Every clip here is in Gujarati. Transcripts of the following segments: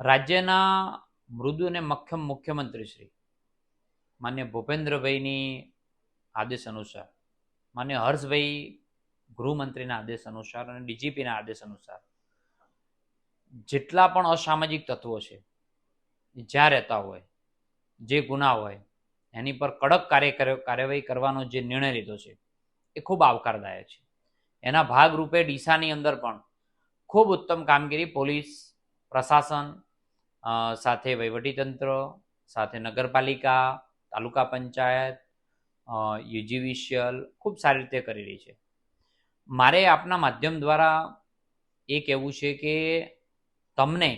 રાજ્યના મૃદુ અને મખ્યમ મુખ્યમંત્રી શ્રી, માન્ય ભૂપેન્દ્રભાઈની આદેશ અનુસાર, માન્ય હર્ષભાઈ ગૃહમંત્રીના આદેશ અનુસાર અને ડીજીપીના આદેશ અનુસાર જેટલા પણ અસામાજિક તત્વો છે જ્યાં રહેતા હોય, જે ગુના હોય, એની પર કડક કાર્ય કાર્યવાહી કરવાનો જે નિર્ણય લીધો છે, એ ખૂબ આવકારદાયક છે. એના ભાગરૂપે ડીસાની અંદર પણ ખૂબ ઉત્તમ કામગીરી પોલીસ, પ્રશાસન સાથે વહીવટીતંત્ર, સાથે નગરપાલિકા, તાલુકા પંચાયત યુજીવિશિયલ ખૂબ સારી રીતે કરી રહી છે. મારે આપના માધ્યમ દ્વારા એ કહેવું છે કે તમને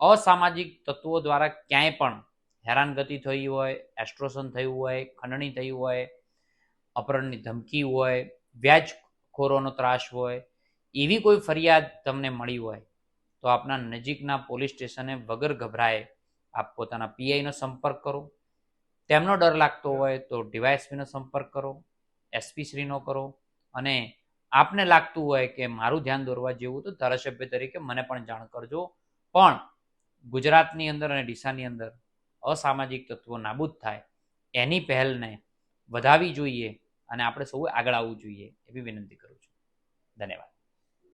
અસામાજિક તત્વો દ્વારા ક્યાંય પણ હેરાનગતિ થઈ હોય એસ્ટ્રોશન થયું હોય, ખંડણી થઈ હોય, અપહરણની ધમકી હોય, વ્યાજખોરોનો ત્રાસ હોય, એવી કોઈ ફરિયાદ તમને મળી હોય તો આપના નજીકના પોલીસ સ્ટેશને વગર ગભરાએ આપ પોતાના પીઆઈનો સંપર્ક કરો. તેમનો ડર લાગતો હોય તો ડીવાયએસપીનો સંપર્ક કરો એસપી શ્રીનો કરો અને આપને લાગતું હોય કે મારું ધ્યાન દોરવા જેવું તો ધારાસભ્ય તરીકે મને પણ જાણ કરજો. પણ ગુજરાતની અંદર અને ડીસાની અંદર અસામાજિક તત્વો નાબૂદ થાય એની પહેલને વધાવી જોઈએ અને આપણે સૌ આગળ આવવું જોઈએ એવી વિનંતી કરું છું. ધન્યવાદ.